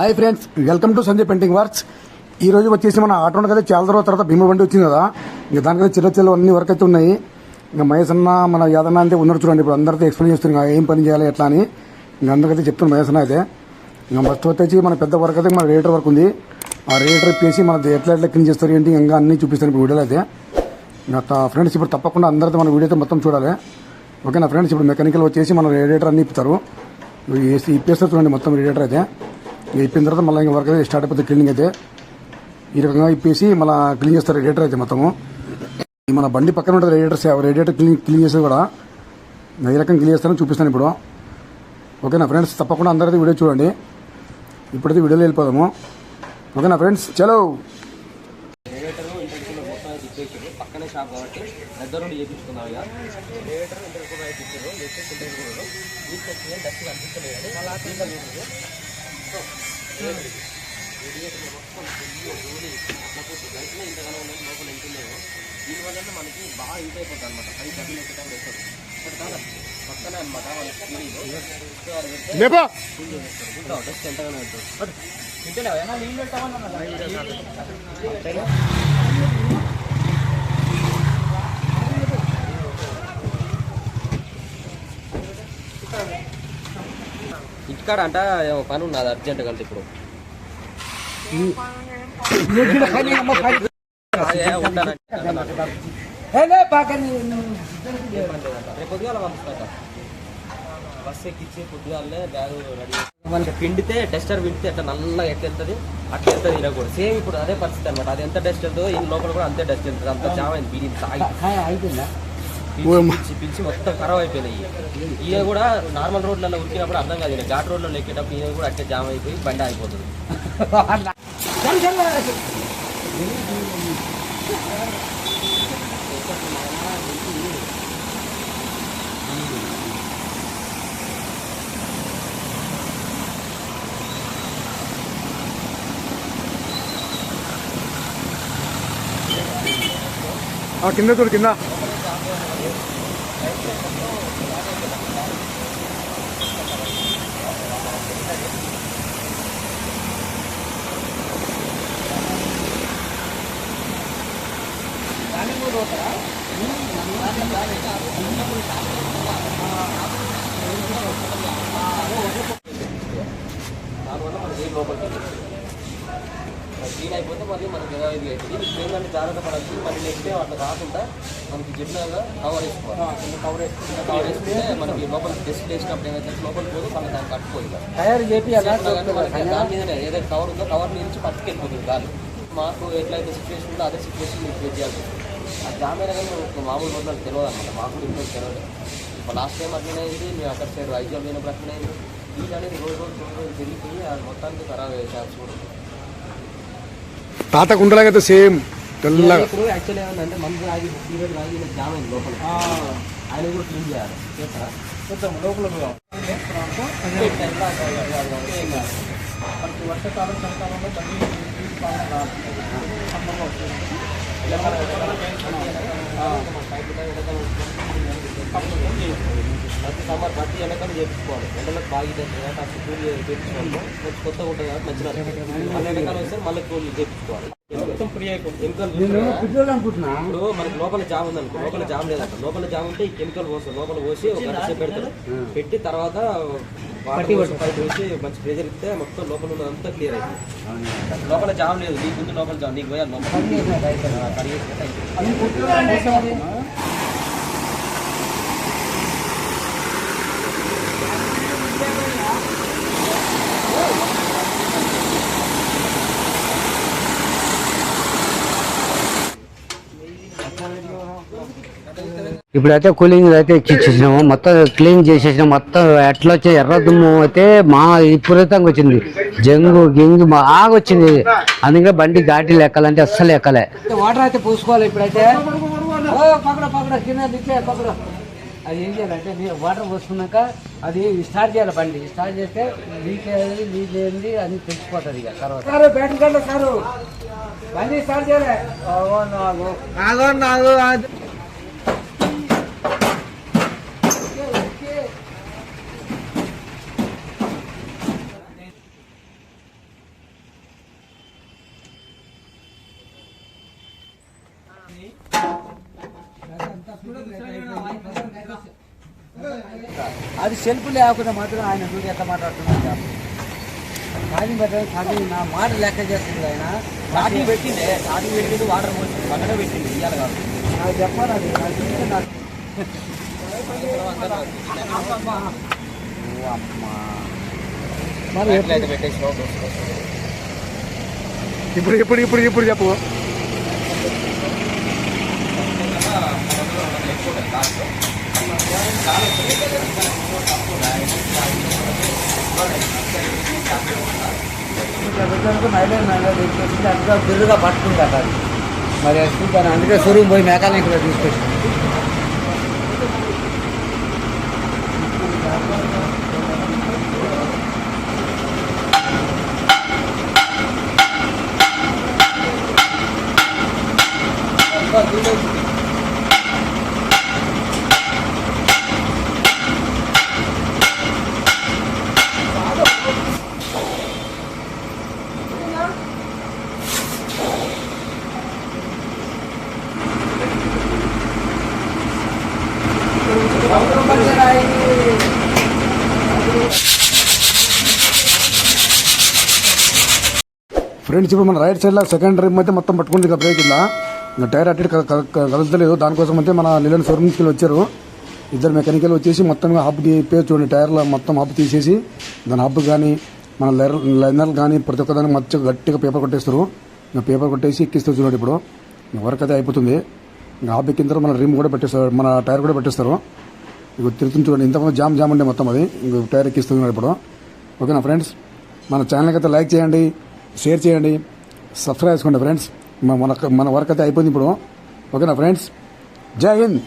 Hi friends welcome to Sanjay painting works. ఈ రోజు వచ్చేసి మన ఆటో కదా చాలా తర్వాత తర్వాత భీమ బండి వచ్చింది కదా. ఇంకా దానికైతే చిన్న చిన్న అన్ని వర్క్ అయితే ఉన్నాయి. ఇంకా మహేష్ అన్న మన యాదన్న అంటే ఉన్నారు చూడండి ఇప్పుడు అందరితో ఎక్స్ప్లెయిన్ చేస్తున్నారు ఏం పని చేయాలి ఎట్లా అని. ఇంకా అందరికైతే చెప్తున్నాను మహేష్ అన్న అయితే. ఇంకా ఫస్ట్ వచ్చేసి మన పెద్ద వర్క్ అయితే మన రేటర్ వర్క్ ఉంది. ఆ రేటర్ ఇప్పేసి మన ఎట్లా ఎట్లా క్లీన్ చేస్తారు ఏంటి ఇంకా అన్ని చూపిస్తాను ఇప్పుడు వీడియోలో అయితే. ఇంకా ఫ్రెండ్స్ ఇప్పుడు తప్పకుండా అందరితో మన వీడియో అయితే మొత్తం చూడాలి. ఓకేనా ఫ్రెండ్స్ ఇప్పుడు మెకానికల్ వచ్చేసి మన రేడియేటర్ అన్ని ఇప్పుతారు ఇప్పేస్తారు చూడండి మొత్తం రేడియేటర్ అయితే. అయిపోయిన తర్వాత మళ్ళీ ఇంకా వర్క్ అయితే స్టార్ట్ అయిపోతుంది క్లీనింగ్ అయితే ఈ రకంగా ఇప్పేసి మళ్ళీ క్లీన్ చేస్తారు రేడియేటర్ అయితే మొత్తము. మన బండి పక్కన ఉంటుంది రేడియేటర్ రేడియేటర్ క్లీన్ క్లీన్ చేసేది కూడా ఈ రకంగా క్లీన్ చేస్తారని చూపిస్తాను ఇప్పుడు. ఓకేనా ఫ్రెండ్స్ తప్పకుండా అందరిది వీడియో చూడండి. ఇప్పుడైతే వీడియోలో వెళ్ళిపోదాము. ఓకేనా ఫ్రెండ్స్ చలో! పక్కనే షాప్ కాబట్టి దగ్గర నుండి చేపించుకున్నాం ఇక రేడియేటర్ ఇంటర్వ్యూ అయితే ఇచ్చారు. నెక్స్ట్ ఇంటర్వ్యూ వీటికి డస్ట్ కనిపించలేదు సో రేడియేటర్ మొత్తం ఫుల్ ధూళి అట్లా పోతుంది బయటనే ఇంతగానో ఉన్నది లోపల ఎంతున్నాయో దీనివల్ల మనకి బాగా ఇంట్ అయిపోతుంది అనమాట పై డబ్బులు ఎక్కడం వేస్తారు ఇక్కడ కాదు పక్కనే అనమాట వాళ్ళ స్కూలీలో ఫుల్ డస్ట్ ఎంతగానో ఇంటికాడ అంట ఏమో పని ఉన్నది అర్జెంట్ కలిసి ఇప్పుడు. పొద్దుగాలనే బ్యాగ్ రెడీ మనకి పిండితే టెస్టర్ పిండితే ఎట్లా నల్లగా ఎట్లా వెళ్తుంది? అట్లా వెళ్తుంది తినకూడదు. సేమ్ ఇప్పుడు అదే పరిస్థితి అనమాట అది ఎంత డస్ట్ వెళ్తుందో ఈ లోపల కూడా అంతే డస్ట్ వెళ్తుంది. అంత జామ్ అయింది బీడి తాగి. పిలిచి పిలిచి పిలిచి మొత్తం ఖరాబ్ అయిపోయినాయి. ఈయన కూడా నార్మల్ రోడ్లలో ఉరికినప్పుడు అర్థం కాదు ఈయన. ఘాట్ రోడ్లలో ఎక్కేటప్పుడు ఈయన కూడా అట్టే జామ్ అయిపోయి బండి ఆగిపోతుంది. ఆ, కింద చూడు కింద. దానివల్ల మనకి ఏం లోపలికి వెళ్ళదు. అది క్లీన్ అయిపోతే మళ్ళీ మనకి ఇది అవుతుంది ఏంటంటే జాగ్రత్త పడాల్సి మళ్ళీ నెక్స్ట్ డే అట్లా కాకుండా మనకి చెప్పినాక కవర్ వేసుకోవాలి కవర్ వేసుకుంటే కవర్ వేసుకుంటే మనకి లోపల టెస్ట్ వేసినప్పుడు ఏమైతే లోపల పోదు మళ్ళీ దాన్ని కట్టుకోదు. తయారు దాని మీదనే ఏదైతే కవర్ ఉందో కవర్ నుంచి పట్టుకెళ్ళిపోతుంది గాలి మాకు ఎట్లయితే సిచ్యువేషన్ ఉందో అదే సిచ్యువేషన్ మీకు చేయాల్సి ఆ జామ్ అయినా కానీ మనకు మామూలు రోజులకు తెలియదు అనమాట మాకు ఇంట్లో తెలియదు ఇప్పుడు లాస్ట్ టైం అట్లనే అయింది. మేము అక్కడ సైడ్ ఐజాల్ పోయినప్పుడు అట్లనే అయింది. వీటి అనేది రోజు రోజు రోజు రోజు పెరిగిపోయి అది మొత్తానికి ఖరాబ్ అయ్యే కూడా. తాత కుండలాగైతే సేమ్ తెల్లగా. ఇప్పుడు యాక్చువల్లీ ఏమంటే మందు ఆగి పీరియడ్ ఆగి జామ్ అయింది లోపల. ఆయన కూడా క్లీన్ చేయాలి. చేస్తారా? చూద్దాం లోపల. మనకి వర్షాకాలం చలికాలంలో బండి నీటి ప్రతి సమ్మర్ ప్రతి ఎండకాలం చేపించుకోవాలి. ఎండలకు బాగా ఇది అవుతుంది కాబట్టి కూలి చేపించుకోవాలి. కొంచెం కొత్తగా ఉంటుంది కాబట్టి మంచిగా మళ్ళీ ఎండకాలం వస్తే మళ్ళీ కూలి చేపించుకోవాలి. మొత్తం ఫ్రీ అయిపోతుంది. కెమికల్ ఇప్పుడు మనకి లోపల జామ్ ఉంది అనుకో లోపల జామ్ లేదంట. లోపల జామ్ ఉంటే ఈ కెమికల్ పోస్తారు లోపల పోసి ఒక సేపు పెడతారు. పెట్టి తర్వాత వాటర్ పోసి పైకి వేసి మంచి ప్రెజర్ ఇస్తే మొత్తం లోపల ఉన్నదంతా క్లియర్ అవుతుంది లోపల జామ్ లేదు. నీకు ఉంది లోపల జామ్ నీకు పోయాలి లోపల కడిగేసినట్టు అయిపోతుంది. అన్ని కుట్రలు చేసాము. ఇప్పుడైతే కూలింగ్ అయితే ఎక్కిచ్చేసినాము మొత్తం క్లీన్ చేసేసినాం మొత్తం ఎట్లా వచ్చే ఎర్ర దుమ్ము అయితే మా విపరీతంగా వచ్చింది. జంగు గింగు బాగా వచ్చింది. అందుకే బండి ఘాటి ఎక్కాలంటే అస్సలు ఎక్కలే వాటర్ అయితే పూసుకోవాలి ఇప్పుడైతే. అది ఏం చేయాలంటే నీ- వాటర్ పోసుకున్నాక అది స్టార్ట్ చేయాలి బండి. స్టార్ట్ చేస్తే లీక్ అయ్యేది లీక్ అయ్యింది అని తెలిసిపోతుంది ఇక తర్వాత. సారు బ్యాటింగ్ కంటే సారు. బండి స్టార్ట్ చేయాలి. అది సెల్ఫ్ లేకుండా మాత్రం ఆయన చూసి ఎట్లా మాట్లాడుతున్నాడు కానీ పెట్టడం కానీ నా మాట లెక్క చేస్తుంది ఆయన. స్టార్టింగ్ పెట్టిండే స్టార్టింగ్ పెట్టింది వాటర్ పక్కనే పెట్టింది ఇయ్యాలి కాదు. నాకు చెప్పాలి అది. నాకు. మరి అయితే పెట్టేసి ఇప్పుడు ఇప్పుడు ఇప్పుడు ఇప్పుడు చెప్పు. ఇట్లా పెట్టడానికి మైలేజ్ మైలేజ్ తీసుకొచ్చి అందులో బిర్రుగా పట్టుకుంది అక్కడ మరి అది చూద్దాను అందుకే షోరూమ్ పోయి మెకానిక్ తీసుకొచ్చి ఫ్రెండ్స్ ఇప్పుడు మన రైట్ సైడ్లో సెకండ్ రిమ్ అయితే మొత్తం పట్టుకుంది ఇక బ్రేక్ ఇలా ఇంకా టైర్ అట్టి ఇటు దానికోసం అయితే మన లిలన్ షోరూమ్ నుంచి వచ్చారు. ఇద్దరు మెకానికల్ వచ్చేసి మొత్తం హబ్ పేరు చూడండి. టైర్లో మొత్తం హబ్ తీసేసి దాని హబ్ కానీ మన లైనర్ కానీ ప్రతి ఒక్క దానికి గట్టిగా పేపర్ కొట్టేస్తారు. ఇంకా పేపర్ కొట్టేసి ఎక్కిస్తారు చూడండి ఇప్పుడు. వర్క్ అయితే అయిపోతుంది. ఇంకా హబ్ ఎక్కిన తర్వాత మన రిమ్ కూడా పెట్టేస్తారు. మన టైర్ కూడా పెట్టేస్తారు. ఇక తిరుగుతుంది చూడండి. ఇంతకుముందు జామ్ జామ్ ఉండే మొత్తం అది. ఇంక టైర్ ఎక్కిస్తున్నారు ఇప్పుడు. ఓకేనా ఫ్రెండ్స్ మన ఛానల్కి అయితే లైక్ చేయండి. షేర్ చేయండి. సబ్స్క్రైబ్ చేసుకోండి ఫ్రెండ్స్. మన మన వర్క్ అయితే అయిపోయింది ఇప్పుడు. ఓకేనా ఫ్రెండ్స్? జై హింద్.